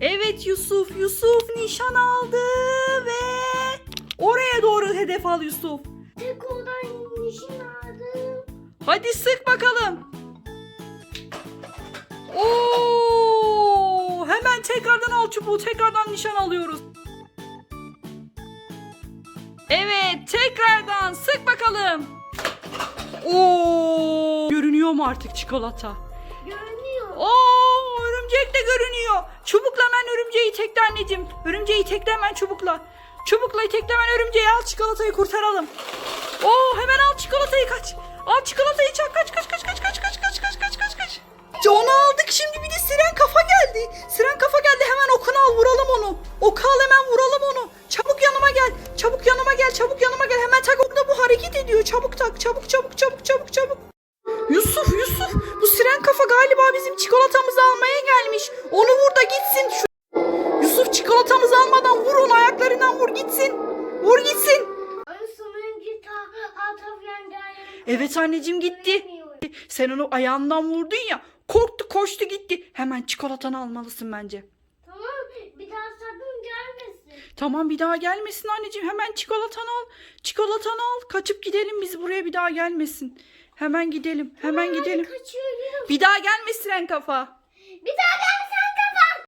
Evet Yusuf, Yusuf nişan aldı ve oraya doğru hedef al Yusuf. Tek oradan nişan aldım. Hadi sık bakalım. Oo! Hemen tekrardan al çubuğu. Tekrardan nişan alıyoruz. Evet, tekrardan sık bakalım. Oo! Görünüyor mu artık çikolata? Görünüyor. Oo, örümcek de görünüyor. Çubukla hemen örümceği tekle anneciğim. Örümceği tekle hemen çubukla. Çubukla tekle hemen örümceği al çikolatayı kurtaralım. Oo, hemen al çikolatayı kaç. Al çikolatayı çak kaç kaç kaç kaç kaç kaç kaç kaç kaç kaç kaç. Onu aldık şimdi bir de siren kafa geldi. Siren kafa geldi hemen okunu al vuralım onu. Oku al hemen vuralım onu. Çabuk yanıma gel. Çabuk yanıma gel. Çabuk yanıma gel. Hemen tak orada bu hareket ediyor. Çabuk tak. Çabuk çabuk çabuk çabuk çabuk. Yusuf Yusuf bu siren kafa galiba bizim çikolatamızı almaya gelmiş. Onu vur da gitsin. Şu... Almadan vur onu ayaklarından vur gitsin. Vur gitsin. Evet anneciğim gitti. Sen onu ayağından vurdun ya. Korktu koştu gitti. Hemen çikolatanı almalısın bence. Tamam bir daha sakın gelmesin. Tamam bir daha gelmesin anneciğim. Hemen çikolatanı al. Çikolatanı al. Kaçıp gidelim biz buraya bir daha gelmesin. Hemen gidelim. Hemen Hadi gidelim. Bir daha gelmesin en kafa.